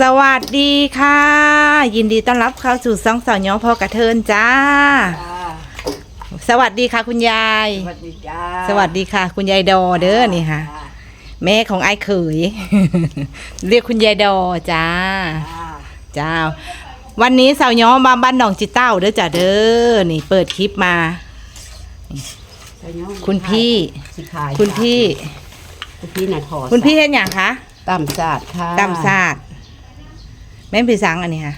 สวัสดีค่ะ ยินดีต้อนรับเข้าสู่ซองสาวย้อพอกระเทินจ้าสวัสดีค่ะคุณยาย สวัสดีจ้าสวัสดีค่ะ คุณยายดอเด้อนี่ค่ะแม่ของไอ้ายเขย เรียกคุณยายดอจ้าจ้า วันนี้สาวย้อมาบ้านหนองจิเต้าเด้อจ้าเด้อนี่เปิดคลิปมาคุณพี่ สิขายคุณพี่ คุณพี่น่ะถอดคุณพี่เห็นอย่างคะตำศาสตร์ค่ะตำศาสตร์แม่นพี่สังอันนี้ค่ะ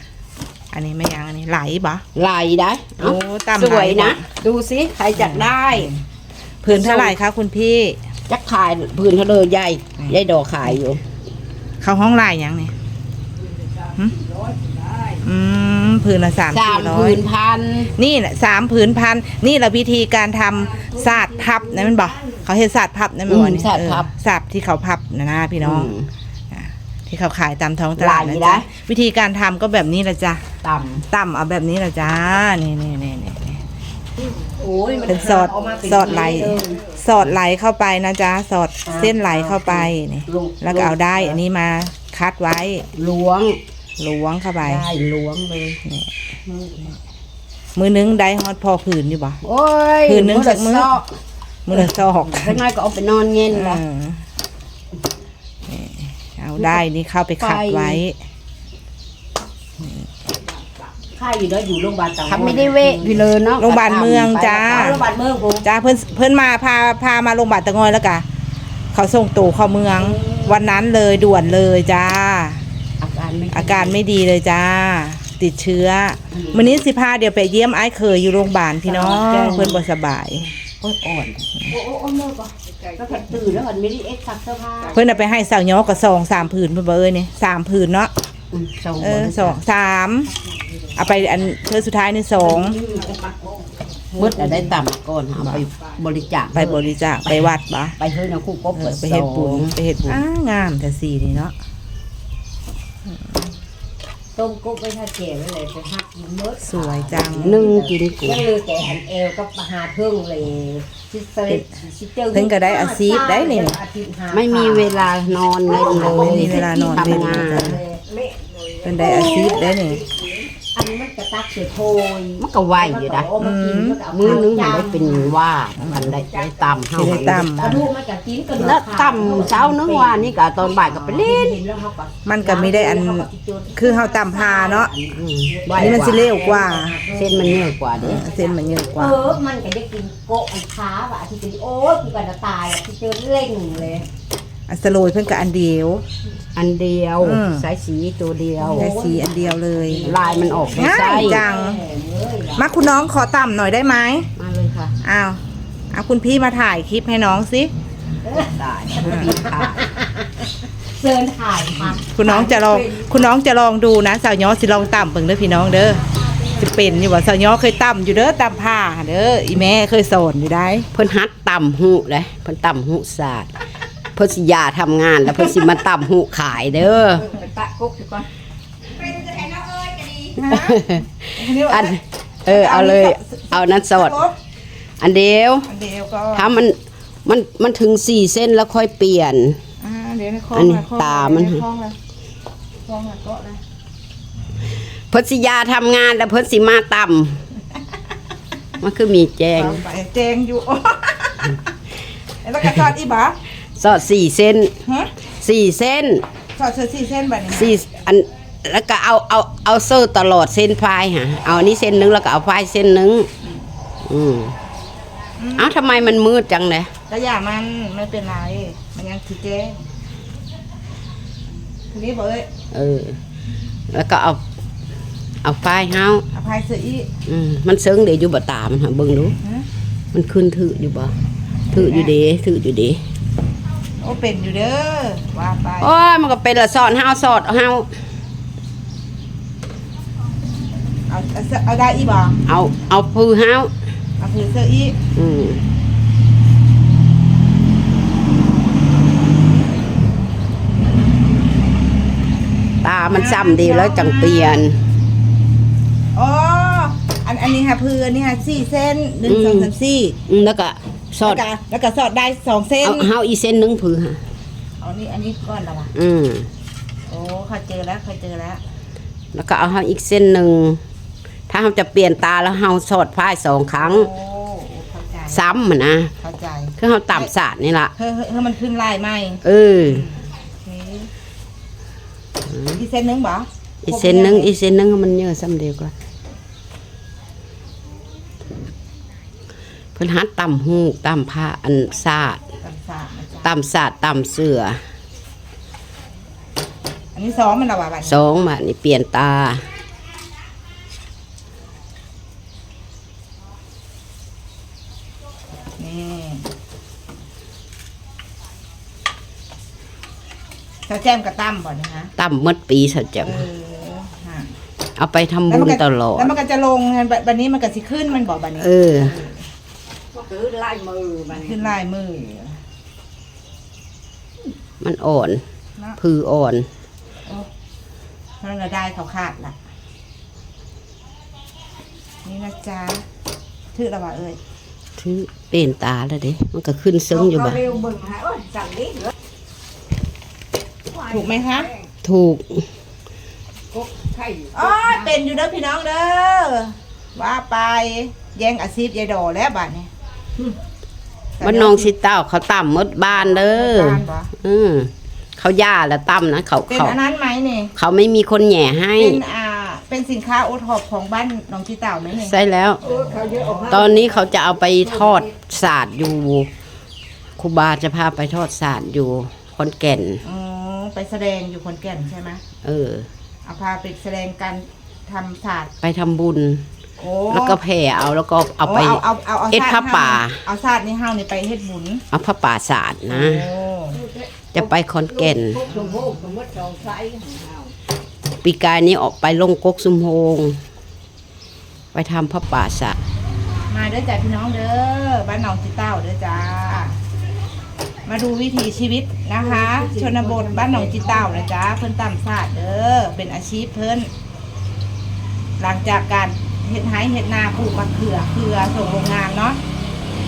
อันนี้ไม่ยังอันนี้ไหลบ่ลายได้โอ้ตำสวยไหลนะ ดูสิใครจักได้ผืนเท่าไหร่คะคุณพี่จักขายพื้นเขาเลยใหญ่ใหญ่ดอกขายอยู่ เข้าห้องลายยังเนี่ยหึอืมผืนละสามสาสี่มร้อพื้ยนพันนี่แหละสามผืนพันนี่แหละวิธีการทำศาสตร์พับนะมันบอกเขาเห็นศาสตร์พับนะมันบอกนี่ศาสตร์พับเออศาสตร์ที่เขาพับนะนะพี่น้องม ที่เขาขายตามท้องตลาดหลายนะนะจ๊ะวิธีการทำก็แบบนี้แหละจ้ะต่ต่ำเอาแบบนี้แหละจ้านี่นี่นี่นี่นี่ำโอ้ยมันเป็นสอดเามาเป็นสอดไหลเออสอดไหลเข้าไปนะจ๊ะสอดเส้นไหลเข้าไปนี่ลงแล้วก็เอาได้อันนี้มาคัดไว้ล้วงล้วงเข้าไปได้ล้วงเลยมือนึงได้ฮอดพอผืนอยู่บ่โอ้ยพื้นหนึ่งสักมื้อซอกมือละซอกข้างในก็เอาไปนอนเย็นเอละอนี่เอา ได้นี่เข้าไปคัดไว้ ค่ายอยู่แล้วอยู่โรงพยาบาลต่างทำไม่ได้เวะพี่เลยเนาะโรงพยาบาลเมืองจ้าเอาโรงพยาบาลเมืองผมจ้าเพิ่นเพิ่นมาพาพามาโรงพยาบาลตะงอยแล้วกะเขาส่งตู่เข้าเมือง วันนั้นเลยด่วนเลยจ้า อาการไม่อาการไม่ดีเลยจ้า ติดเชื้อมื้อนี้สิพาเดี๋ยวไปเยี่ยมไอ้ายเคยอยู่โรงพยาบาลพี่น้องเพิ่นบ่สบายโอ้ยอ่อน โอ้โอ้โอ้เลิกก่อน แล้วผัดตื่นแล้วผัดไม่ได้เอ็กซ์ซักเสื้อผ้าเพิ่นเอาไปให้สาวย้อกับสองสามผืนเพิ่นบ่เอ้ยนี่สามผืนเนาะอืมสองเออสองสามเอาไปอันเธอสุดท้ายนี่สองมืดอะได้ต่ำก่อนเอาไปบริจาคไปบริจาคไปวัดปะไปเฮ้ยนะคู่กบเอเปิอดไปเฮ็ดบุญซองไปเฮ็ดบุญอ้างามแต่สีนี่เนาะ ต้มกุ๊กไปถ้าแก่ไว้เลยไปหักกินเมดสวยจัง นึ่งกินกูยังเลยแต่หันเอวก็มาหาเพิ่งเลยชิสเตชิเตอร์เพิ่นก็ได้อาชีพได้นี่ไม่มีเวลานอนเลยเลยไม่มีเวลานอนทำงานเลยเป็นได้อาชีพได้นี่ อันนี้มันกระตักเสือโพยมันก็ไหวอยู่นะมืมือนึงอมันได้เป็นว่ามันได้ได้ต่ำเท่าสิได้ต่ำกระดูกมันกระกินกระดูกแล้วต่ำเช้านึงว่านี่ก็ตอนบ่ายก็ไปเล่นแล้วเขาก็มันก็ไม่ได้อัน คือเฮาตำพาเนาะ อืมอันนี้มันสิเร็วกว่า เส้นมันเยอะกว่าเอเด้อเส้นมันเยอะกเอว่าอมันก็ได้กินโกะอันค้าว่ะที่เป็นโอ้ยกูกันจะตายอะที่เจอเล่งเลย อันสโลยเพิ่นก็อันเดียว อันเดียว อืม สายสีตัวเดียว ได้สีอันเดียวเลยลายมันออกไม่ง่าใช่ยจัง มาคุณน้องขอต่ำหน่อยได้ไหมมาเลยค่ะอ้าวเอาคุณพี่มาถ่ายคลิปให้น้องสิได้ดีค่ะเซินถ่ายค่ะคุณน้องจะลองคุณน้องจะลองดูนะสาวย้อสิลองต่ำเบิ่งเด้อพี่น้องเด้อจะเป็นอยู่ว่าสาวย้อเคยต่ำอยู่เด้อต่ำผ้าเด้ออีแม่เคยสอนอยู่ได้เพิ่นฮัดต่ำหูเลยเพิ่นต่ำหูศาสตร์ เพิ่นสิยาทำงาน แล้วเพิ่นสิมาต่ำหูขายเด้อไปปะกุ๊กดีกว่าอันเออเอาเลยเอานั้นสด อันเดียวอันเดียวก็ถ้ามันมันมันถึงสี่เส้นแล้วค่อยเปลี่ยนอ่าเดี๋ยวให้คล้อันนี้ะคล้ตามันคล้องเลยคล้องเลยเกาะเลยเพิ่นสิยาทำงานแล้วเพิ่นสิมาต่ำมันคือมีแจงเอาไปแจงอยู่แล้วก็ทอดอีบ่ส อดสี่เส้นฮะสี่เส้นทอดเสื้อสี่เส้นแบบนี้สี่อันแล้วก็เอาเอาเอาเสื้อตลอดเส้นพายฮะเอาอันนี้เส้นหนึงแล้วก็เอาพายเส้นหนึงอืมเอ้าทำไมมันมืดจังเลยแต่อย่ามันไม่เป็นไร มันยังคือแจ้งทีนี้บอกเลยเออ แล้วก็เอาเอาพายเฮาอภัยเสื้ออีอืมมันเซิงเดี๋ยวอยู่บ่ตามันหาเบิ่งดู ฮะมันขึ้นถืออยู่บ่ถืออยู่เด้ถืออยู่เด้ โอ้เป็นอยู่เด้อว่าไปโอ้ยมันก็เป็นละสอนเฮาสอดเฮาเอาเอาเสื้อเอาได้อีบ่เอาเอาพือเฮาเอาผืนเสื้ออีอืมตามันซ้ำดีแล้วจังเปลี่ยน อ๋ออันอันนี้ค่ะผืนอันนี้ค่ะสี่เส้นหนึ่งอืมสองสามสี่อืมแล้วก็ สอแล้วดก็แล้วก็สอดได้สองเส้นเอาเฮาอีเส้นหนึงผือฮะเอานี่อันนี้ก้อนละวะอืมโอ้เขาเจอแล้วเขาเจอแล้วแล้วก็เอาเฮาอีกเส้นหนึ่งถ้าเราจะเปลี่ยนตาแล้วเฮาสอดผ้าสองครั้ง โอ้เข้าใจซ้ำมันนะเข้าใจคือเฮาต่ำสาดนี่ล่ะเฮ้ยเฮ้ยเฮ้ยมันขึ้นลายไหมเออโอเคอีกเส้นหนึงบ่อีกเส้นหนึงอีกเส้นหนึงมันเยอะซ้ำเดียวกว่า เพิ่นหัดต่ำหูกต่ำผ้าอันสาดตำสาดนะจ๊ะต่ำสาดต่ำเสืออันนี้ซ้อมมันละว่ะบัดสองบาทนี่เปลี่ยนตา นี่เจ้าแจ้มกับตั้มบ่เนี่ยฮะต่ำหมดปีสัจจเออฮะเอาไปทำบุญก็ตลอดแล้วมันก็จะลงไงบัดบัดนี้มันก็สิขึ้นมันบอกบัดนี้ เออก็ คือลายมือมันขึ้นลายมือมันอ่อนเนาะพืออ่อนเพราะเราได้เขาขาดล่ะ นี่นะจ๊ะถือระว่าเอ้ยถือเปลี่ยนตาแล้วเด้มันก็ขึ้นซึ้งอยู่บ่เร็วมึงฮะโอ้ยสั่งนี้เหรอถูกไหมคะถูกกุ๊กไข่อ๋อเป็นอยู่เด้อพี่น้องเด้อว่าไปแย่งอาชีพยายดอแล้วบัดนี้ บ้านน้องสิเต้าเขาต่ำหมดบ้านเด้อบ้านบ่ อืมเขาย่าแล้วต่ำนะเขาเป็นเขา อันนั้นไหมนี่เขาไม่มีคนแหย่ให้ เป็นอ่าเป็นสินค้าโอท็อปของบ้านน้องจีเต่าไหมนี่ใช่แล้วเออเขาเยอะออกมาตอนนี้เขาจะเอาไปทอดสาดอยู่ครูบาจะพาไปทอดสาดอยู่คอนแก่น อ๋อไปแสดงอยู่คนแก่นใช่ไหมเออ เอาพาไปแสดงการทำศาสตร์ไปทำบุญ โอ้แล้วก็แผ่เอาแล้วก็เอาไป เอาเอาเอาเอ็ดผ้าป่า เอาศาสตร์นี่เฮานี่ไปเฮ็ดบุญเอาพระป่าสาดนะ โอ้จะไปคอนแก่นพวกชมพูสมมติสองไซส์ของเราปีกายนี้ออกไปลงกกสุมโฮง ไปทำพระป่าสาดมาเด้อจ้าพี่น้องเด้อบ้านน้องจีเต่าเด้อจ้ามาดูวิถีชีวิตนะคะ ชนบทบ้านหนองจีเต่านะจ๊ะเพิ่นต่ำศาสตร์เด้อเป็นอาชีพเพิ่นหลังจากการ เฮ็ดไห้เฮ็ดนาปลูกมะเขือเขือส่งโรงงานเนาะ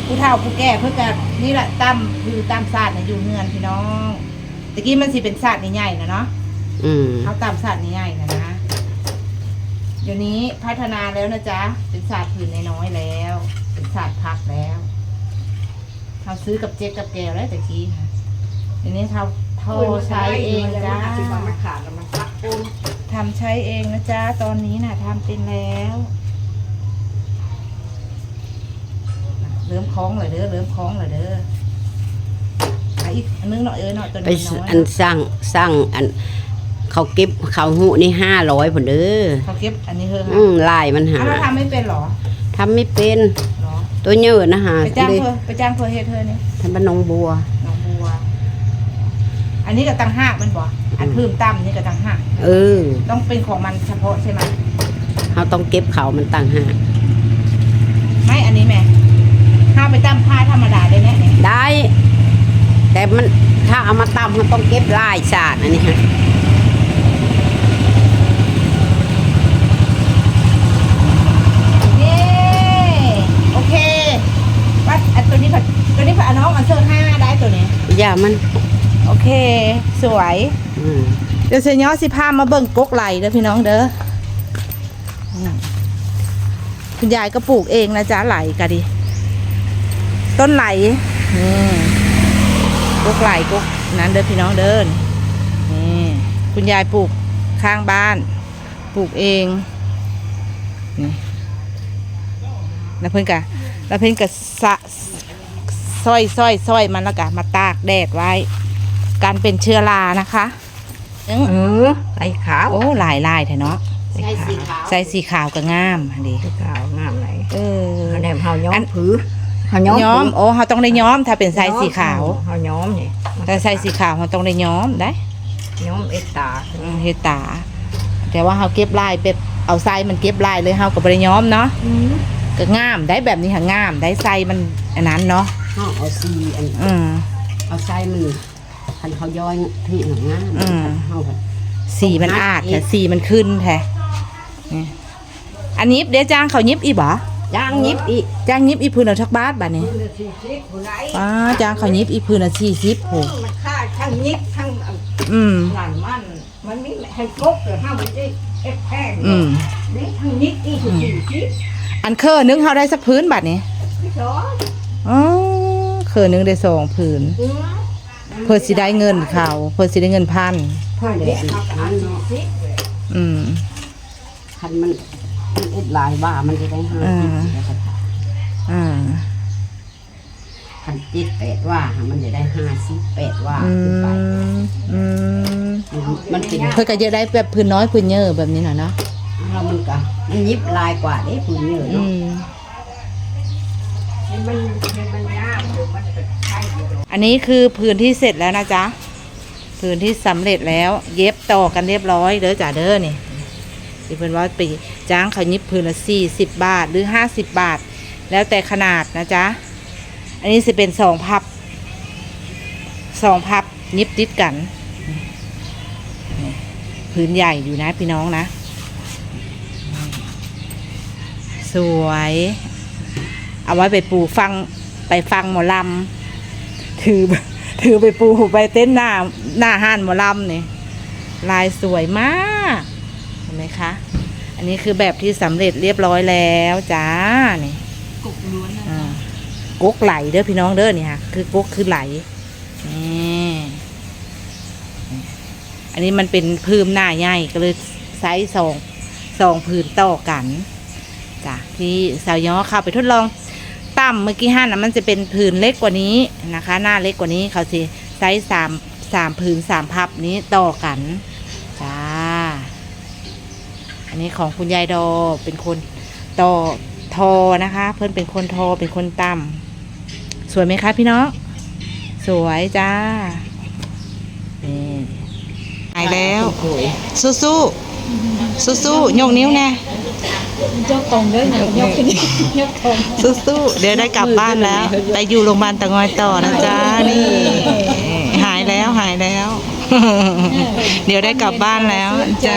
ผู้เฒ่าผู้แก่เพิ่นก็นี่แหละตั้มคือตั้มศาสตร์น่ะอยู่เฮือนพี่น้องตะกี้มันสิเป็นศาสตร์ใหญ่ๆนะเนาะอืมเขาตั้มศาสตร์ใหญ่ๆนะนะเดี๋ยวนี้พัฒนาแล้วนะจ๊ะเป็นศาสตร์ผืนน้อยๆแล้ว เป็นศาสตร์พักแล้วเขาซื้อกับเจ๊กกับแก้วแล้วตะกี้ค่ะเดี๋ยวนี้เขาเท่าใช้เองจ้าที่มันไม่ขาดแล้วมันพักปูนทำใช้เองนะจ๊ะตอนนี้น่ะทำเป็นแล้ว เริ่มคล้องเลยเด้อเริ่มคล้องเลยเด้ออะอีกอันนึงหน่อยเออหน่อยตัวไปน้อยๆอันสร้างสร้างอัน เขาเก็บเขาหูนี่ห้าร้อยผลเด้อเขาเก็บอันนี้เฮ้ออืมลายมันหาอะเราทำไม่เป็นเหรอทำไม่เป็นเหรอตัวเยอะนะฮะไปจ้างเลยเธอไปจ้างเธอเฮ็ดเธอนี่ทำเป็นนองบัว น้องบัว อันนี้ก็ตังหากมันบ่อันเพิ่มตั้มนี่ก็ตังหากเออต้องเป็นของมันเฉพาะใช่ไหมเขาต้องเก็บเขามันต่างหากไม่อันนี้แม่ ห้ามไปตั้มผ้าธรรมดาได้แน่เนี่ยได้ แต่มันถ้าเอามาตำมันต้องเก็บลายสาดอันนี้ฮะนี่โอเคว่าอันตัวนี้ผัดตัวนี้ผัดอันน้องอันเซอร์ห้าได้ตัวนี้ อย่ามันโอเค สวย อืมเดี๋ยวเซนยอสิพามาเบิ่งกกไหลเด้อพี่น้องเด้ออืมคุณยายก็ปลูกเองนะจ๊ะไหลกะดิ ต้นไหลนี่กกไหลกกนั้นเด้อพี่น้องเด้อนี่คุณยายปลูกข้างบ้าน ปลูกเองนี่แล้วเพิ่นกะแล้วเพิ่นกะสะซอยซอยซอยมันแล้วกะมาตากแดดไว้ การเป็นเชื้อรานะคะอื้อเออใส่ขาวโอ้หลายลายแท้เนาะใส่สีขาวใส่สีขาวก็งามอันดีขาวงามไหนเอออันนี้เฮาย้ออัมนผือ เฮาย้ย้ออมมโอ้เขาต้องได้ย้อม ถ้าเป็นใส่สีขาวเฮาย้อมนี่ถ้าใส่สีขาวเขาต้องได้ย้อมได้ย้อมเอตตาอืมเฮดตา แต่ว่าเขาเก็บลายเป็ดเอาใส่มันเก็บลายเลยเขาก็บ่ได้ย้อมเนาะก็งามได้แบบนี้ค่ะงามได้ใส่มันอันนั้นเนาะเขาเอาซีอันอืมเอาไส้มันคันเขาย้อยที่หนังงาอืมเขาก็สีมันอาดแต่สีมันขึ้นแท้นี่อันนี้เดี๋ยวจ้างเขายิบอีบ่ ย่างยิบอีกจ้างยิบอีพื้นเอาทักบาทบัดนี้คือสิสิผู้ใดป้าจ้างเขายิบอีพื้นเอาสี่สิบโหมันค่าทั้งยิบทั้งอืม หลานมัน มันมีแผ่นกกเหรอห้ามันได้เอฟแพงอืม นี่ทางนิดอีกสี่ชิปอันเคอนึงเขาได้สักพื้นบัดนี้พี่สอนอ๋อเคอนึงได้สองพื้นเออเพื่อสิได้เงินเขาเพื่อสิได้เงินพันเพื่อนเด็กอันเนาะสิอืมคันมันมันเอ็ด หลายว่ามันจะได้ห้าอ่าสิบแล้วก็อ่าคันเจ็ดแปดว่ามันจะได้ห้าสิบแปดว่าอืขึ้นไปมอืมมันเป็นเพื่อก็จะได้แบบพื้นน้อยพื้นเยอะแบบนี้น่ะเนาะแล้วมันก็มันยิบลายกว่าเด้พื้นเยอะอืเนาะมให้มันให้มันยากเดี๋ยวมันจะใช่เดี๋ยวอันนี้คือพื้นที่เสร็จแล้วนะจ๊ะพื้นที่สำเร็จแล้ว เย็บต่อกันเรียบร้อยเด้อจ้ะเด้อนี่ ที่เพิ่นว่าไปจ้างเขายิบพื้นละสี่สิบบาทหรือห้าสิบบาท แล้วแต่ขนาดนะจ๊ะ อันนี้จะเป็นสองพับสองพับยิบติดกัน พื้นใหญ่อยู่นะพี่น้องนะ สวย เอาไว้ไปปูฟังไปฟังหมอลำถือถือไปปูไปเต้นหน้าหน้าห้านหมอลำนี่ลายสวยมาก ไหมคะ อันนี้คือแบบที่สำเร็จเรียบร้อยแล้วจ้านี่กุกล้วนนะอ่ากุ๊กไหลเด้อพี่น้องเด้อนี่ค่ะคือกุ๊กคือไหลนี่อันนี้มันเป็นพื้มหน้าใหญ่ก็เลยไซส์สองสองพื้นต่อกันจ้ะที่สาวย้อเข้าไปทดลองต่ำเมื่อกี้ห้านะมันจะเป็นพื้นเล็กกว่านี้นะคะ หน้าเล็กกว่านี้เขาสิไซส์สามสามพื้นสามพับนี้ต่อกันจ้า อันนี้ของคุณยายดอเป็นคนต่อทอนะคะ เพื่อนเป็นคนทอเป็นคนตำสวยไหมคะพี่น้องสวยจ้านี่หายแล้วสู้สู้สู้สู้ๆยกนิ้วแน่ยกตรงด้วยนะยกขึ้นยกตรงสู้สู้ๆเดี๋ยวได้กลับบ้านแล้วได้อยู่โรงพยาบาลตะงอยต่อนะจ๊ะนี่ หายแล้วหายแล้ว เดี๋ยวได้กลับบ้านแล้วจ้า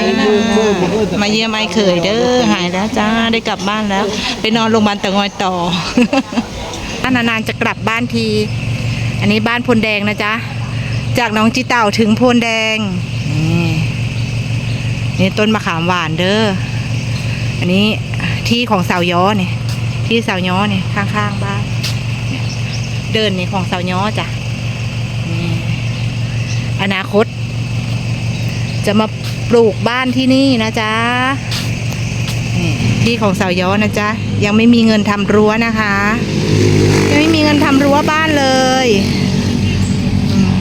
มาเยี่ยมไอ้เขยเด้อหายแล้วจ้าได้กลับบ้านแล้ว ไปนอนโรงพยาบาลตะงอยต่อ นานๆจะกลับบ้านที อันนี้บ้านพลแดงนะจ๊ะ จากหน้องจีเต่าถึงพลแดง นี่นี่ต้นมะขามหวานเด้อ อันนี้ที่ของสาวย้อเนี่ย ที่สาวย้อเนี่ยข้างๆบ้านเดินนี่ของสาวย้อจ้ะอนาคต จะมาปลูกบ้านที่นี่นะจ๊ะนี่ที่ของสาวย้อนะจ๊ะ ยังไม่มีเงินทำรั้วนะคะ ยังไม่มีเงินทำรั้วบ้านเลยอืม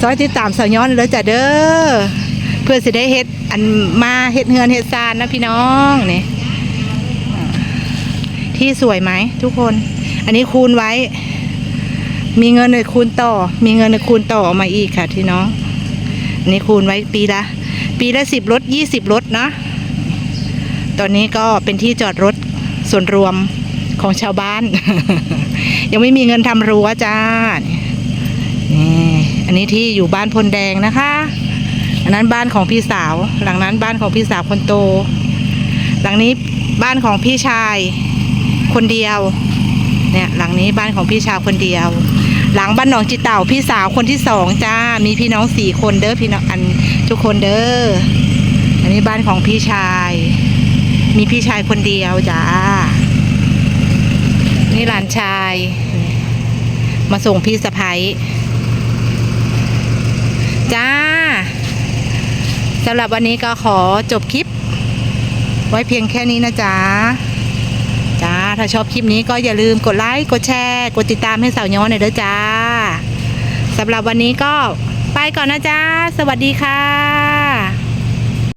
ซอยติดตามสาวย้อนเลยจ้ะเด้อเพื่อสิได้เฮ็ดอันมาเฮ็ดเฮือนเฮ็ดซานนะพี่น้องนี่อ่าที่สวยไหมทุกคน อันนี้คูณไว้ มีเงินเลยคูณต่อ มีเงินเลยคูณต่อออกมาอีกค่ะพี่น้องอั นนี้คูณไว้ปีละ ปีละสิบรถยี่สิบรถนะตอนนี้ก็เป็นที่จอดรถส่วนรวมของชาวบ้าน ยังไม่มีเงินทำรั้วจ้านี่อันนี้ที่อยู่บ้านพลแดงนะคะ อันนั้นบ้านของพี่สาว หลังนั้นบ้านของพี่สาวคนโต หลังนี้บ้านของพี่ชายคนเดียว เนี่ยหลังนี้บ้านของพี่ชายคนเดียว หลังบ้านหนองจิเต่าพี่สาวคนที่สองจ้า มีพี่น้องสี่คนเด้อพี่น้องอันทุกคนเด้อ อันนี้บ้านของพี่ชาย มีพี่ชายคนเดียวจ้า นี่หลานชาย มาส่งพี่สะพ้ยจ้าสำหรับวันนี้ก็ขอจบคลิป ไว้เพียงแค่นี้นะจ๊ะ จ้า ถ้าชอบคลิปนี้ก็อย่าลืมกดไลค์ กดแชร์ กดติดตามให้สาวย้อนหน่อยเด้อจ้าสำหรับวันนี้ก็ไปก่อนนะจ้า สวัสดีค่ะ